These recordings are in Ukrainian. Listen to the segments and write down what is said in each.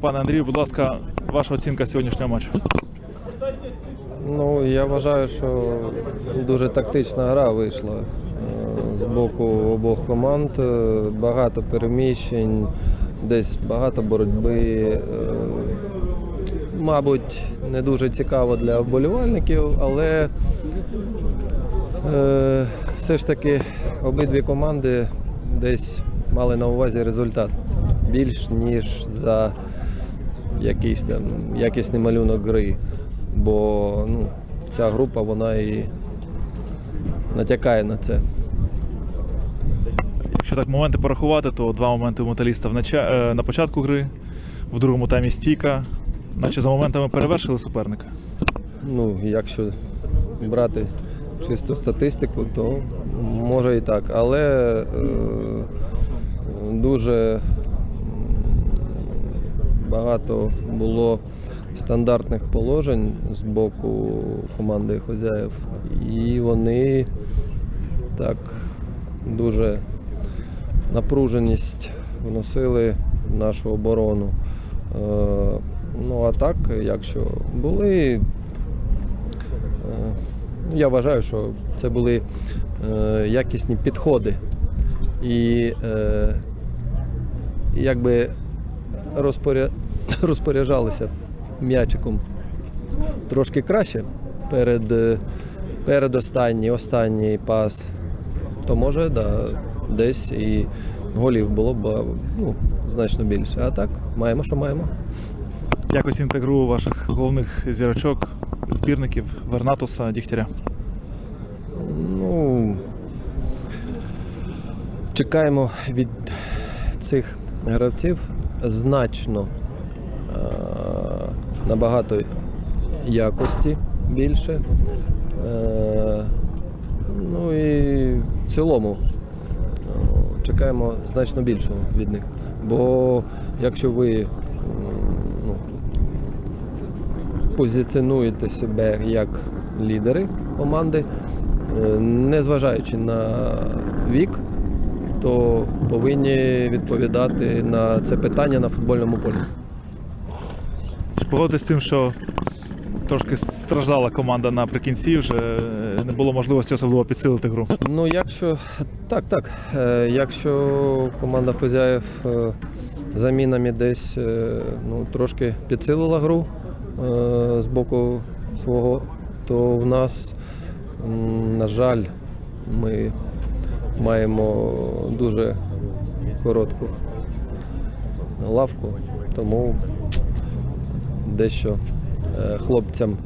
Пане Андрію, будь ласка, ваша оцінка сьогоднішнього матчу. Ну, я вважаю, що дуже тактична гра вийшла е, з боку обох команд. Е, Багато переміщень, десь багато боротьби. Е, Мабуть, не дуже цікаво для вболівальників, але все ж таки обидві команди десь мали на увазі результат більш ніж за якийсь там якісний малюнок гри. Бо ну, ця група вона і натякає на це. Якщо так моменти порахувати, то два моменти у металіста в нача... е, на початку гри, в другому таймі стійка, наче за моментами перевершили суперника. Ну, якщо брати чисту статистику, то може і так. Але е, дуже багато було стандартних положень з боку команди хозяїв, і вони так дуже напруженість вносили в нашу оборону. Е, Ну а так, якщо були Е, Я вважаю, що це були е, якісні підходи. І якби. розпоряджалися м'ячиком трошки краще перед, е, передостанній, останній пас, то може да, десь і голів було б ну, значно більше. А так, маємо, що маємо. Як оціните гру ваших головних зірочок, збірників Вернатуса, Дігтяря? Ну, чекаємо від цих гравців значно е, набагато якості більше. Е, ну і в цілому е, чекаємо значно більшого від них. Бо якщо ви ну, позиціонуєте себе як лідери команди, незважаючи на вік, то повинні відповідати на це питання на футбольному полі. Чи з тим, що трошки страждала команда наприкінці, вже не було можливості особливо підсилити гру? Ну, якщо так, так. Е, якщо команда хозяїв е, замінами десь е, ну, трошки підсилила гру з боку свого, то в нас, на жаль, ми маємо дуже коротку лавку, тому дещо е, хлопцям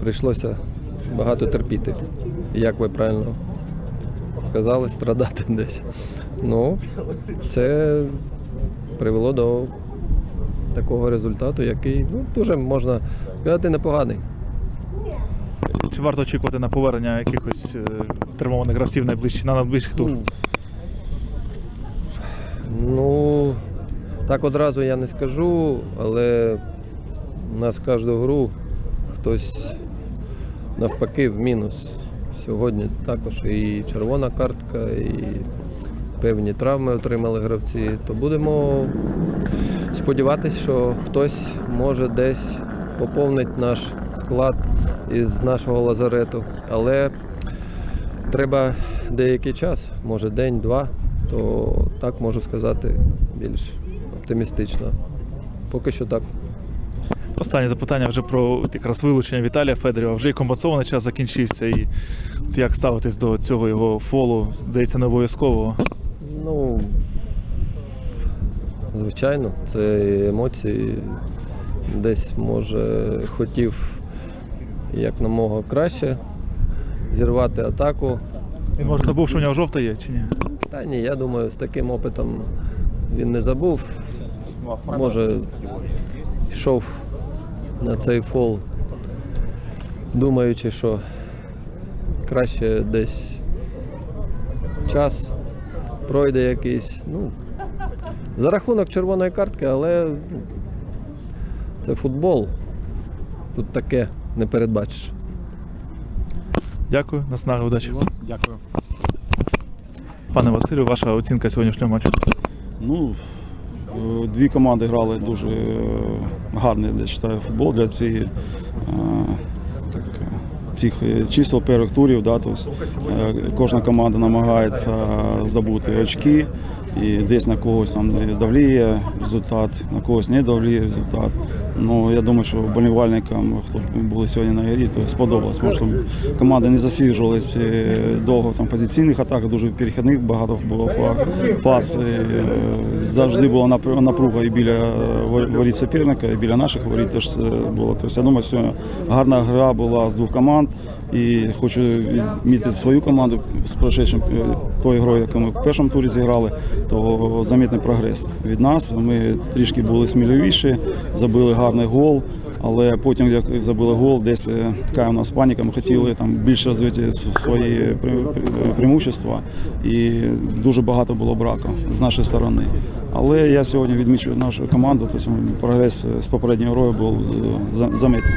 прийшлося багато терпіти. Як ви правильно казали, страдати десь. Ну, це привело до такого результату, який ну, дуже можна сказати непоганий. Чи варто очікувати на повернення якихось е, травмованих гравців найближчі, на найближчих тур? Ну, так одразу я не скажу, але у нас кожну гру хтось навпаки в мінус. Сьогодні також і червона картка, і певні травми отримали гравці. То будемо сподіватися, що хтось може десь поповнить наш склад із нашого лазарету. Але треба деякий час, може день-два, то так можу сказати більш оптимістично. Поки що так. Останнє запитання вже про якраз вилучення Віталія Федорєва. Вже і компенсований час закінчився. І от як ставитись до цього його фолу? Здається, не обов'язково. Ну, звичайно, це емоції. Десь, може, хотів як намога краще зірвати атаку. Він може забув, що у нього жовта є, чи ні? Та ні, я думаю, з таким опитом він не забув. Може, йшов на цей фол, думаючи, що краще десь час пройде якийсь. Ну, за рахунок червоної картки, але це футбол. Тут таке не передбачиш. Дякую, наснаги, удачі. Дякую. Пане Василю, ваша оцінка сьогоднішнього матчу. Ну, Е, Дві команди грали дуже е, гарний, я вважаю, футбол для цієї, е, так, цих чисел перших турів. Да, тобто, кожна команда намагається здобути очки і десь на когось там давліє результат, на когось не давліє результат. Ну, я думаю, що болівальникам, хто були сьогодні на грі, то сподобалось. Тому що команди не засіджувалися довго там, позиційних атаках, дуже перехідних багато було фа- фаз. Е, Завжди була напруга і біля е, воріт суперника, і біля наших воріт теж е, було. Тобто, я думаю, сьогодні гарна гра була з двох команд. І хочу відмітити свою команду з прошедшим е, тою грою, яку ми в першому турі зіграли, то замітний прогрес від нас. Ми трішки були сміливіші, забили гарний гол, але потім, як забили гол, десь е, така у нас паніка. Ми хотіли там більше розвити свої пре- пре- преимущества, і дуже багато було браку з нашої сторони. Але я сьогодні відмічу нашу команду, тобто прогрес з попередньої грою був е, за- замітний.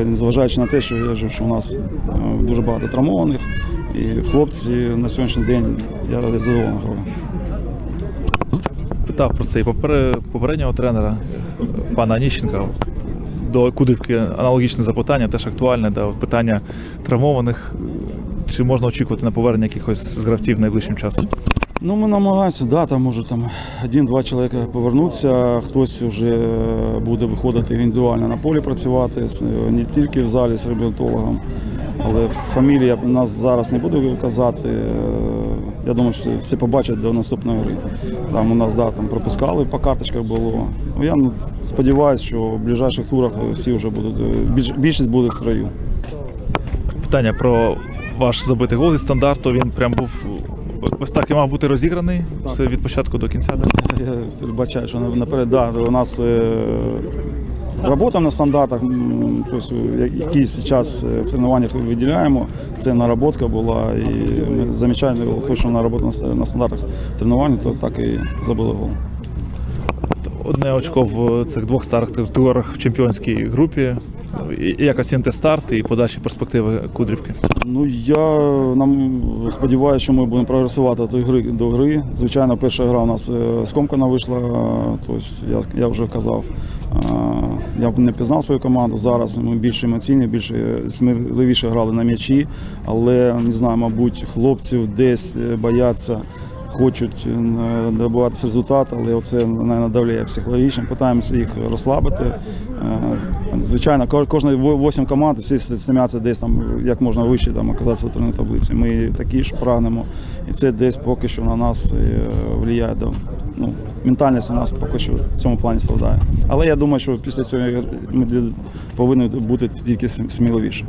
Е, Незважаючи на те, що я кажу, що у нас е, дуже багато травмованих, і хлопці на сьогоднішній день я задоволений грою. Питав про це і попереднього тренера е, пана Аніщенка. До Кудрівки аналогічне запитання, теж актуальне, да, питання травмованих. Чи можна очікувати на повернення якихось з гравців найближчим часом? Ну, ми намагаємося, да, там може там один-два чоловіка повернуться, хтось вже буде виходити індивідуально на полі працювати, з- не тільки в залі з реабілітологом. Але фамілії я нас зараз не буду казати. Я думаю, що всі побачать до наступної гри. Там у нас да, там пропускали, по карточках було. Ну, я ну, сподіваюся, що в ближайших турах всі вже будуть, е, більшість буде в строю. Питання про ваш забитий гол зі стандарту. Він прям був ось так і мав бути розіграний все від початку до кінця. Да? Я передбачаю, що наперед, да, у нас е, робота на стандартах, тобто які час е, в тренуваннях виділяємо. Це наработка була, і ми замічаємо, то, що наработка на стандартах тренувань, то так і забили гол. Одне очко в цих двох старих турах в чемпіонській групі. Якось інтестарт і подальші перспективи Кудрівки? Ну я нам сподіваюся, що ми будемо прогресувати до гри до гри. Звичайно, перша гра у нас е, скомкана вийшла. Тобто я, я вже казав, е, я б не пізнав свою команду. Зараз ми більш емоційні, більш сміливіше грали на м'ячі, але не знаю, мабуть, хлопців десь е, бояться. Хочуть е, добиватися результат, але це надавляє психологічно. Питаємося їх розслабити. Е, Звичайно, ко- кожна 8 команд всі стремляться десь там як можна вище там оказатися в турнірній таблиці. Ми такі ж прагнемо, і це десь поки що на нас е, впливає. Ну, ментальність у нас поки що в цьому плані страдає. Але я думаю, що після цього ми повинні бути тільки см- сміливіше.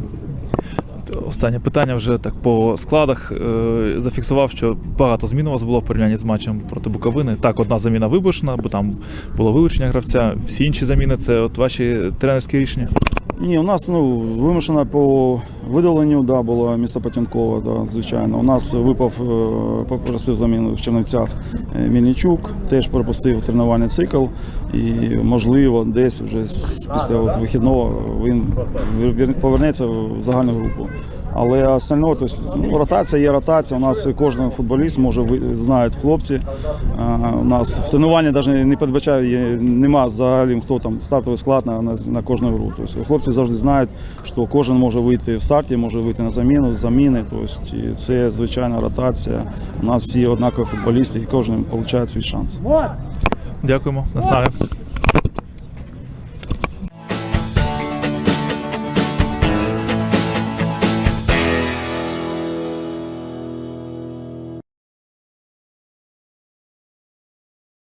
Останнє питання вже так по складах. Е, Зафіксував, що багато змін у вас було в порівнянні з матчем проти Буковини. Так, одна заміна вибушена, бо там було вилучення гравця. Всі інші заміни це от ваші тренерські рішення. Ні, у нас ну, вимушена по видаленню, да, було місто Патінкова, да, звичайно. У нас випав, е, попросив заміну в Чернівцях Мільничук, теж пропустив тренувальний цикл. І, можливо, десь вже після от вихідного він повернеться в загальну групу. Але остального, тобто, ну, ротація є ротація. У нас кожен футболіст може ви- знають хлопці. А, у нас в тренуванні навіть не передбачає, нема взагалі хто там стартовий склад на, на, на кожну гру. Тобто, хлопці завжди знають, що кожен може вийти в старті, може вийти на заміну, з заміни. Тобто, це звичайна ротація. У нас всі однакові футболісти і кожен отримує свій шанс. Дякуємо. Наснаги.